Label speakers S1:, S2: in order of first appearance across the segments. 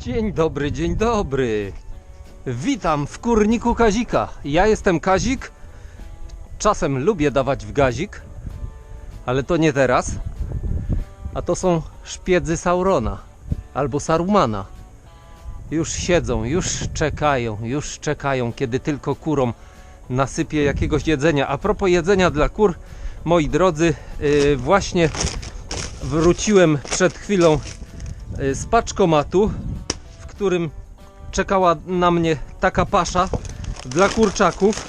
S1: Dzień dobry, dzień dobry. Witam w kurniku Kazika. Ja jestem Kazik. Czasem lubię dawać w gazik, ale to nie teraz. A to są szpiedzy Saurona albo Sarumana. Już siedzą, już czekają, już czekają, kiedy tylko kurom nasypię jakiegoś jedzenia. A propos jedzenia dla kur, moi drodzy, yy, właśnie wróciłem przed chwilą yy, z paczkomatu, którym czekała na mnie taka pasza dla kurczaków.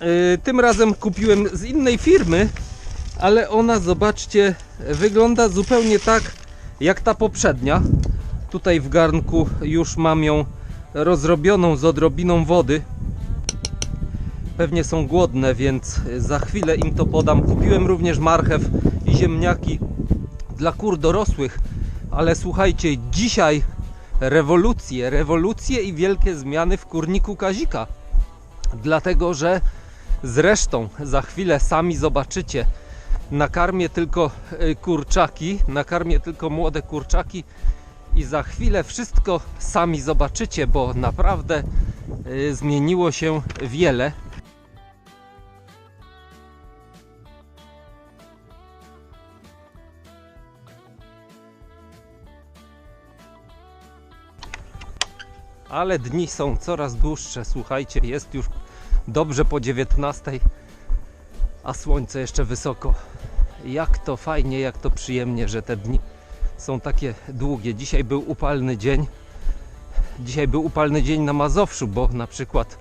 S1: Yy, tym razem kupiłem z innej firmy, ale ona, zobaczcie, wygląda zupełnie tak jak ta poprzednia. Tutaj w garnku już mam ją rozrobioną z odrobiną wody. Pewnie są głodne, więc za chwilę im to podam. Kupiłem również marchew i ziemniaki dla kur dorosłych, ale słuchajcie, dzisiaj rewolucje, rewolucje i wielkie zmiany w kurniku Kazika. Dlatego, że zresztą za chwilę sami zobaczycie, nakarmię tylko y, kurczaki, nakarmię tylko młode kurczaki i za chwilę wszystko sami zobaczycie, bo naprawdę y, zmieniło się wiele. Ale dni są coraz dłuższe. Słuchajcie, jest już dobrze po 19, a słońce jeszcze wysoko. Jak to fajnie, jak to przyjemnie, że te dni są takie długie. Dzisiaj był upalny dzień. Dzisiaj był upalny dzień na Mazowszu, bo na przykład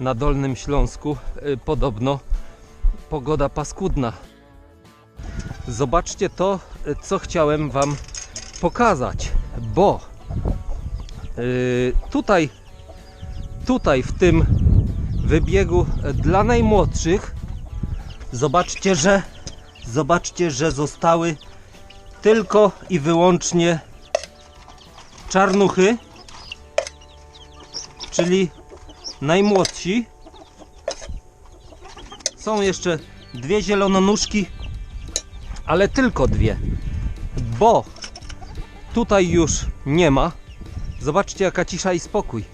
S1: na Dolnym Śląsku y, podobno pogoda paskudna. Zobaczcie to, y, co chciałem Wam pokazać, bo tutaj, tutaj w tym wybiegu dla najmłodszych zobaczcie, że zobaczcie, że zostały tylko i wyłącznie czarnuchy, czyli najmłodsi. Są jeszcze dwie zielononóżki, ale tylko dwie, bo tutaj już nie ma. Zobaczcie jaka cisza i spokój.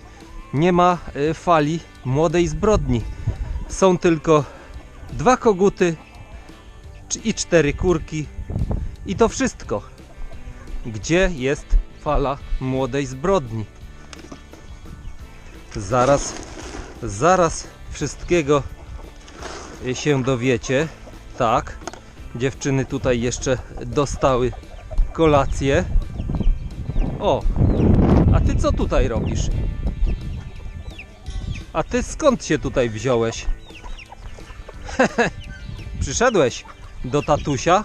S1: Nie ma y, fali młodej zbrodni. Są tylko dwa koguty i cztery kurki i to wszystko. Gdzie jest fala młodej zbrodni? Zaraz, zaraz wszystkiego się dowiecie. Tak, dziewczyny tutaj jeszcze dostały kolację. O, ty co tutaj robisz? A ty skąd się tutaj wziąłeś? Przyszedłeś do tatusia?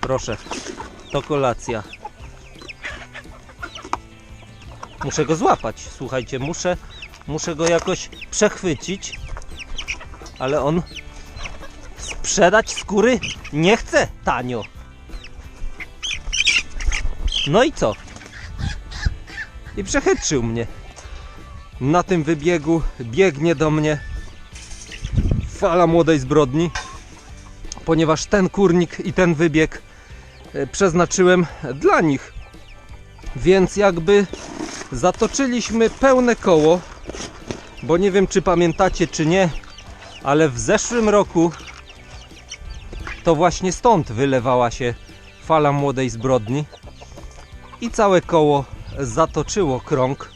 S1: Proszę, to kolacja. Muszę go złapać. Słuchajcie, muszę, muszę go jakoś przechwycić. Ale on sprzedać skóry nie chce tanio. No i co? I przechytrzył mnie. Na tym wybiegu biegnie do mnie fala młodej zbrodni, ponieważ ten kurnik i ten wybieg e, przeznaczyłem dla nich. Więc jakby zatoczyliśmy pełne koło, bo nie wiem czy pamiętacie czy nie, ale w zeszłym roku to właśnie stąd wylewała się fala młodej zbrodni i całe koło zatoczyło krąg.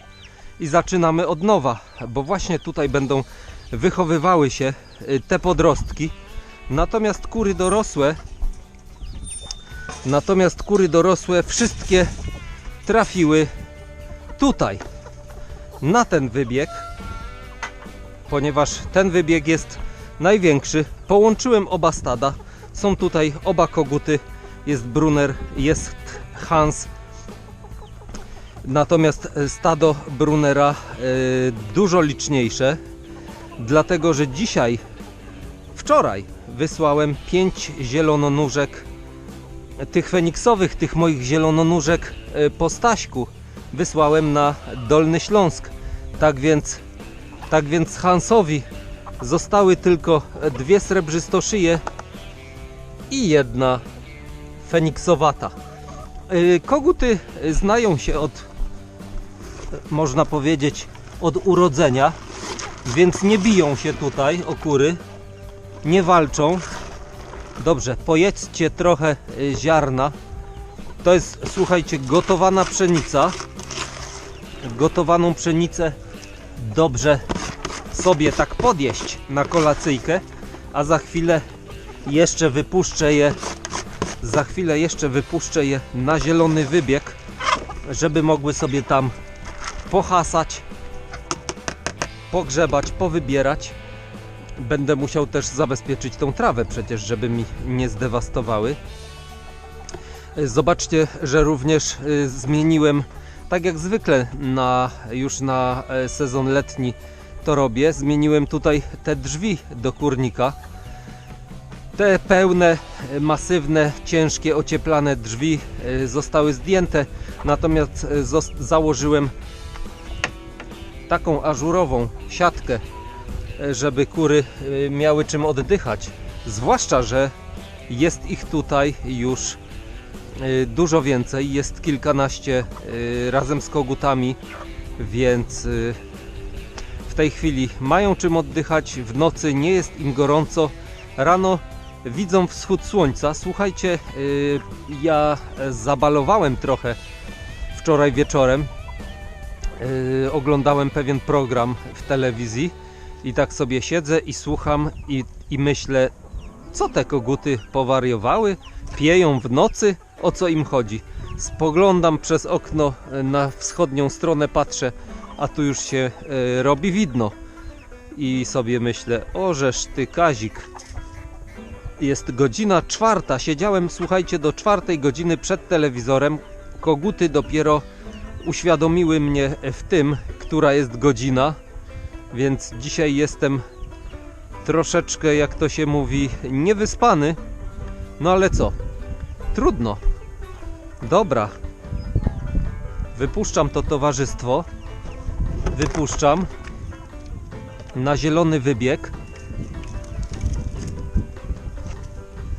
S1: I zaczynamy od nowa, bo właśnie tutaj będą wychowywały się y, te podrostki. Natomiast kury dorosłe natomiast kury dorosłe wszystkie trafiły tutaj na ten wybieg ponieważ ten wybieg jest największy. Połączyłem oba stada. Są tutaj oba koguty. Jest Brunner, jest Hans natomiast stado Brunera y, dużo liczniejsze dlatego że dzisiaj, wczoraj wysłałem 5 zielononóżek tych feniksowych, tych moich zielononóżek e, po Staśku wysłałem na Dolny Śląsk. Tak więc, tak więc Hansowi zostały tylko dwie srebrzystoszyje i jedna feniksowata. koguty znają się od, można powiedzieć, od urodzenia, więc nie biją się tutaj o kury, nie walczą. Dobrze, pojedzcie trochę y, ziarna. To jest, słuchajcie, gotowana pszenica. Gotowaną pszenicę dobrze sobie tak podjeść na kolacyjkę, a za chwilę jeszcze wypuszczę je za chwilę jeszcze wypuszczę je na zielony wybieg, żeby mogły sobie tam pohasać, pogrzebać, powybierać. Będę musiał też zabezpieczyć tą trawę przecież, żeby mi nie zdewastowały. Zobaczcie, że również y, zmieniłem, tak jak zwykle na, już na e, sezon letni to robię, zmieniłem tutaj te drzwi do kurnika. Te pełne, e, masywne, ciężkie, ocieplane drzwi e, zostały zdjęte, natomiast założyłem taką ażurową siatkę, e, żeby kury e, miały czym oddychać. Zwłaszcza, że jest ich tutaj już e, dużo więcej, jest kilkanaście razem z kogutami, więc w tej chwili mają czym oddychać, w nocy nie jest im gorąco, rano widzą wschód słońca. Słuchajcie, ja zabalowałem trochę wczoraj wieczorem. Y, Oglądałem pewien program w telewizji i tak sobie siedzę i słucham i, i myślę, co te koguty powariowały, pieją w nocy, o co im chodzi. Spoglądam przez okno y, na wschodnią stronę, patrzę, a tu już się y, robi widno. I sobie myślę, ożeż ty Kazik, jest godzina czwarta. Siedziałem, słuchajcie, do czwartej godziny przed telewizorem. Koguty dopiero uświadomiły mnie w tym, która jest godzina. Więc dzisiaj jestem troszeczkę, jak to się mówi, niewyspany. No ale co? Trudno. Dobra. Wypuszczam to towarzystwo. Wypuszczam na zielony wybieg.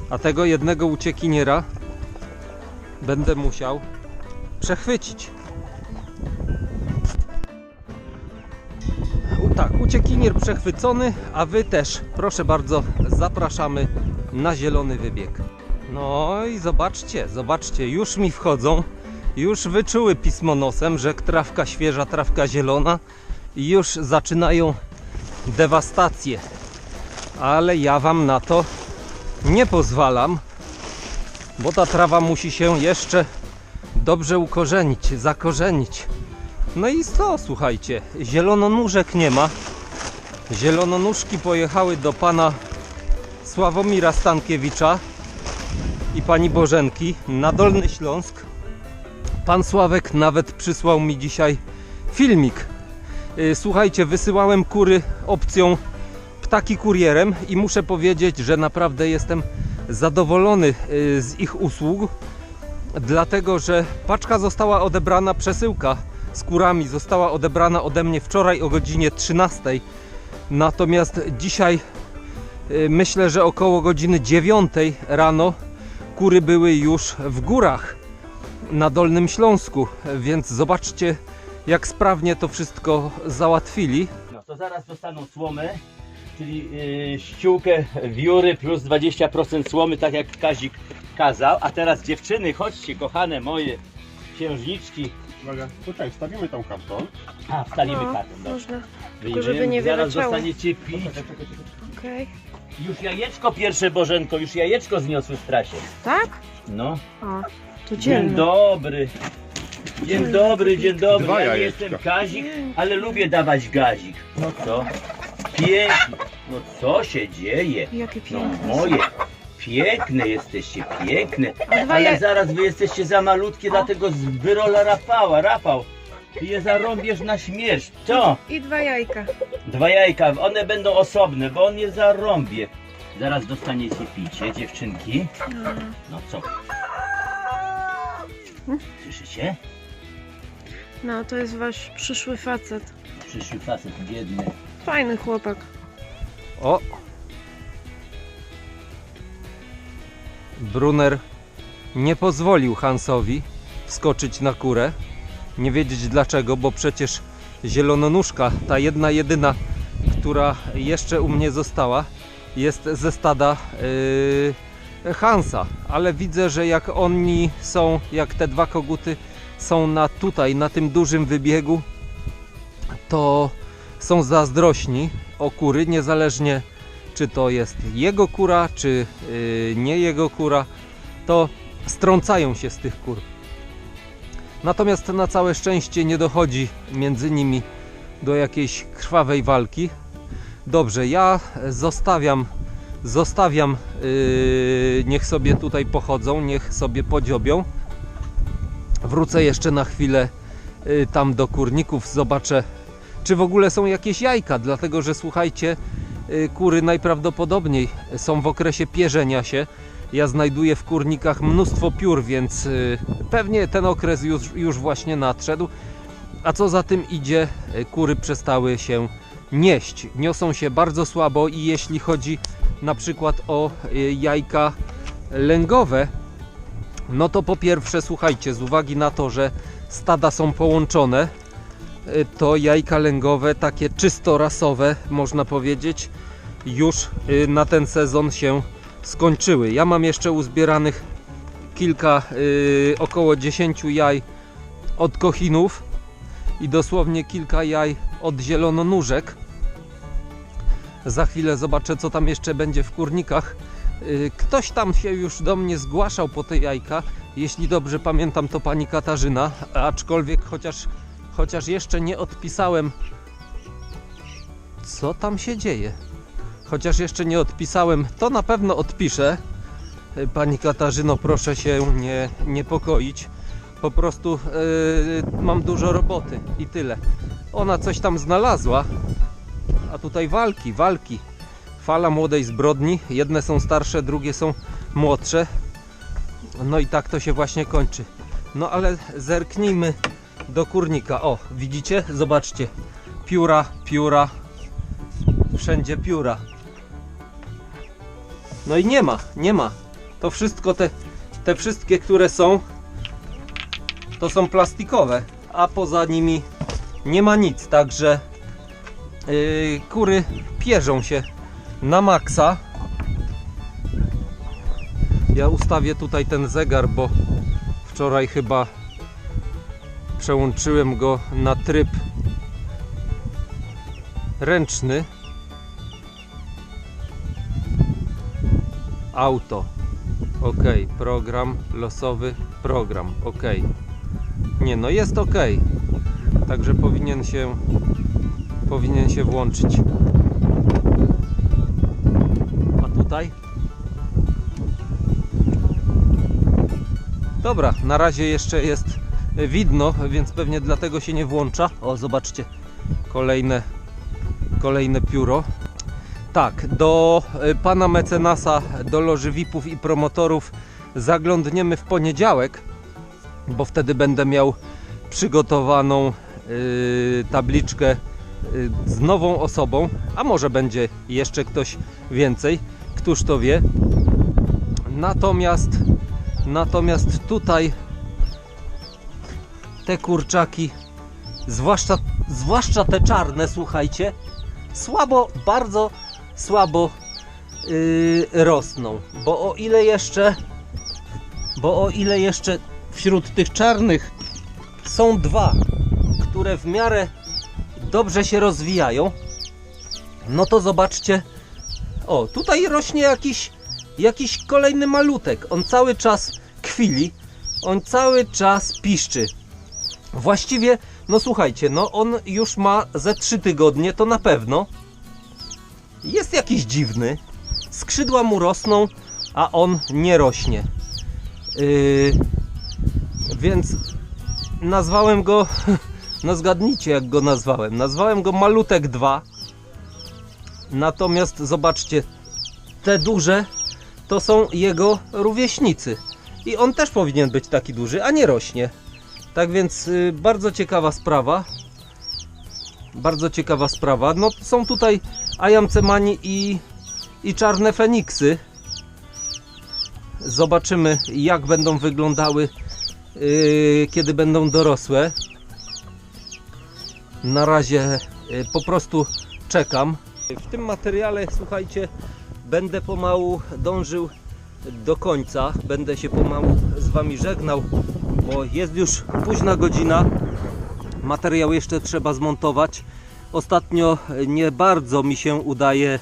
S1: A tego jednego uciekiniera będę musiał przechwycić. Tak, uciekinier przechwycony, a wy też, proszę bardzo, zapraszamy na zielony wybieg. No i zobaczcie, zobaczcie, już mi wchodzą, już wyczuły pismo nosem, że trawka świeża, trawka zielona i już zaczynają dewastację. Ale ja wam na to nie pozwalam, bo ta trawa musi się jeszcze dobrze ukorzenić, zakorzenić. No i co, słuchajcie, zielononóżek nie ma. Zielononóżki pojechały do pana Sławomira Stankiewicza i pani Bożenki na Dolny Śląsk. Pan Sławek nawet przysłał mi dzisiaj filmik. Y, Słuchajcie, wysyłałem kury opcją ptaki kurierem i muszę powiedzieć, że naprawdę jestem zadowolony y, z ich usług, dlatego że paczka została odebrana, przesyłka z kurami została odebrana ode mnie wczoraj o godzinie 13. Natomiast dzisiaj y, myślę, że około godziny 9 rano kury były już w górach na Dolnym Śląsku, więc zobaczcie jak sprawnie to wszystko załatwili.
S2: No to zaraz dostaną słomę, czyli yy, ściółkę wióry plus 20% słomy, tak jak Kazik kazał. A teraz dziewczyny, chodźcie, kochane moje księżniczki.
S3: Uwaga, tutaj wstawimy tam karton.
S2: A, wstawimy
S4: No,
S2: kartę. Dobrze.
S4: można.
S2: Wyjmiemy,
S4: żeby nie
S2: Zaraz
S4: wyleciało.
S2: dostaniecie pić.
S4: Okej.
S2: Już jajeczko pierwsze, Bożenko, już jajeczko zniosły w trasie.
S4: Tak?
S2: No.
S4: O, to
S2: Dzień
S4: dzielne.
S2: dobry. Dzień dobry, dzień dobry.
S3: Dwa
S2: ja nie
S3: jajeczka.
S2: jestem Kazik, ale lubię dawać gazik. No co? Pięknie. No co się dzieje?
S4: Jakie
S2: No
S4: piękne.
S2: moje. Piękne jesteście, piękne. Ale zaraz wy jesteście za malutkie, dlatego z wyrola Rafała. Rafał, ty je zarąbiesz na śmierć. Co?
S4: I dwa jajka.
S2: Dwa jajka, one będą osobne, bo on je zarąbie. Zaraz dostaniecie picie, dziewczynki.
S4: No.
S2: No co? Słyszycie?
S4: no, to jest wasz przyszły facet.
S2: Przyszły facet biedny.
S4: Fajny chłopak.
S1: O! Brunner nie pozwolił Hansowi wskoczyć na kurę. Nie wiedzieć dlaczego, bo przecież zielononóżka, ta jedna jedyna, która jeszcze u mnie została, jest ze stada yy, Hansa. Ale widzę, że jak oni są, jak te dwa koguty są na tutaj, na tym dużym wybiegu, to są zazdrośni o kury, niezależnie czy to jest jego kura, czy yy, nie jego kura, to strącają się z tych kur. Natomiast na całe szczęście nie dochodzi między nimi do jakiejś krwawej walki. Dobrze, ja zostawiam, zostawiam, yy, niech sobie tutaj pochodzą, niech sobie podziobią. Wrócę jeszcze na chwilę yy, tam do kurników, zobaczę, czy w ogóle są jakieś jajka, dlatego że słuchajcie, kury najprawdopodobniej są w okresie pierzenia się. Ja znajduję w kurnikach mnóstwo piór, więc yy, pewnie ten okres już, już właśnie nadszedł. A co za tym idzie, yy, kury przestały się nieść. Niosą się bardzo słabo i jeśli chodzi na przykład o y, jajka lęgowe, no to po pierwsze, słuchajcie, z uwagi na to, że stada są połączone, y, to jajka lęgowe, takie czysto rasowe, można powiedzieć, już y, na ten sezon się skończyły. Ja mam jeszcze uzbieranych kilka, y, około 10 jaj od kochinów i dosłownie kilka jaj od zielononóżek. Za chwilę zobaczę, co tam jeszcze będzie w kurnikach. Y, Ktoś tam się już do mnie zgłaszał po te jajka. Jeśli dobrze pamiętam, to pani Katarzyna, aczkolwiek chociaż, chociaż jeszcze nie odpisałem. Co tam się dzieje? Chociaż jeszcze nie odpisałem, to na pewno odpiszę. Y, Pani Katarzyno, proszę się nie niepokoić. Po prostu yy, mam dużo roboty i tyle. Ona coś tam znalazła, a tutaj walki, walki. Fala młodej zbrodni. Jedne są starsze, drugie są młodsze. No i tak to się właśnie kończy. No ale zerknijmy do kurnika. O, widzicie? Zobaczcie. Pióra, pióra. Wszędzie pióra. No i nie ma, nie ma. To wszystko te, te wszystkie, które są, to są plastikowe, a poza nimi nie ma nic, także yy, kury pierzą się na maksa. Ja ustawię tutaj ten zegar, bo wczoraj chyba przełączyłem go na tryb ręczny. Auto. OK. Program losowy. Program. OK. Nie, no jest OK. Także powinien się powinien się włączyć. A tutaj? Dobra, na razie jeszcze jest widno, więc pewnie dlatego się nie włącza. O, zobaczcie. Kolejne kolejne pióro. Tak, do y, pana mecenasa, do loży VIP-ów i promotorów zaglądniemy w poniedziałek, bo wtedy będę miał przygotowaną y, tabliczkę y, z nową osobą, a może będzie jeszcze ktoś więcej, któż to wie. Natomiast natomiast tutaj te kurczaki, zwłaszcza, zwłaszcza te czarne, słuchajcie, słabo, bardzo słabo yy, rosną. Bo o ile jeszcze, bo o ile jeszcze wśród tych czarnych są dwa, które w miarę dobrze się rozwijają, no to zobaczcie, o tutaj rośnie jakiś, jakiś kolejny malutek. On cały czas kwili, on cały czas piszczy. Właściwie, no słuchajcie, no on już ma ze 3 tygodnie, to na pewno. Jest jakiś dziwny. Skrzydła mu rosną, a on nie rośnie. Yy, więc nazwałem go. No zgadnijcie, jak go nazwałem. Nazwałem go Malutek 2. Natomiast zobaczcie, te duże to są jego rówieśnicy. I on też powinien być taki duży, a nie rośnie. Tak więc y, bardzo ciekawa sprawa. Bardzo ciekawa sprawa. No są tutaj Ajamcemani i, i czarne feniksy. Zobaczymy jak będą wyglądały yy, kiedy będą dorosłe. Na razie yy, po prostu czekam. W tym materiale, słuchajcie, będę pomału dążył do końca. Będę się pomału z Wami żegnał, bo jest już późna godzina. Materiał jeszcze trzeba zmontować. Ostatnio nie bardzo mi się udaje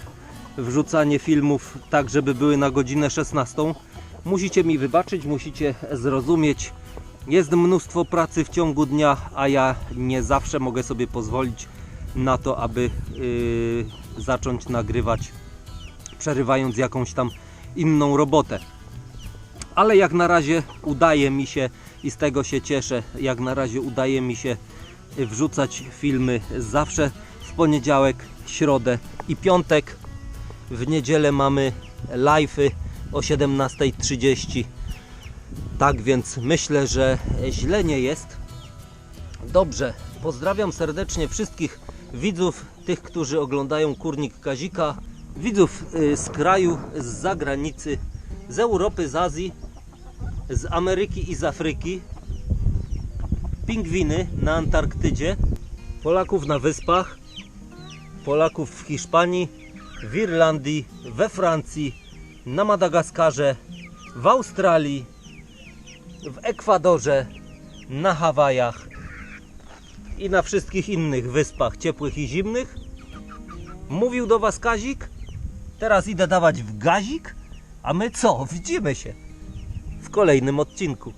S1: wrzucanie filmów tak, żeby były na godzinę 16. Musicie mi wybaczyć, musicie zrozumieć. Jest mnóstwo pracy w ciągu dnia, a ja nie zawsze mogę sobie pozwolić na to, aby yy, zacząć nagrywać, przerywając jakąś tam inną robotę. Ale jak na razie udaje mi się i z tego się cieszę, jak na razie udaje mi się wrzucać filmy zawsze w poniedziałek, środę i piątek. W niedzielę mamy live'y o 17.30. Tak więc myślę, że źle nie jest. Dobrze, pozdrawiam serdecznie wszystkich widzów, tych, którzy oglądają Kurnik Kazika, widzów y, z kraju, z zagranicy, z Europy, z Azji, z Ameryki i z Afryki, pingwiny na Antarktydzie, Polaków na wyspach, Polaków w Hiszpanii, w Irlandii, we Francji, na Madagaskarze, w Australii, w Ekwadorze, na Hawajach i na wszystkich innych wyspach ciepłych i zimnych. Mówił do Was Kazik. Teraz idę dawać w gazik, a my co? Widzimy się kolejnym odcinku.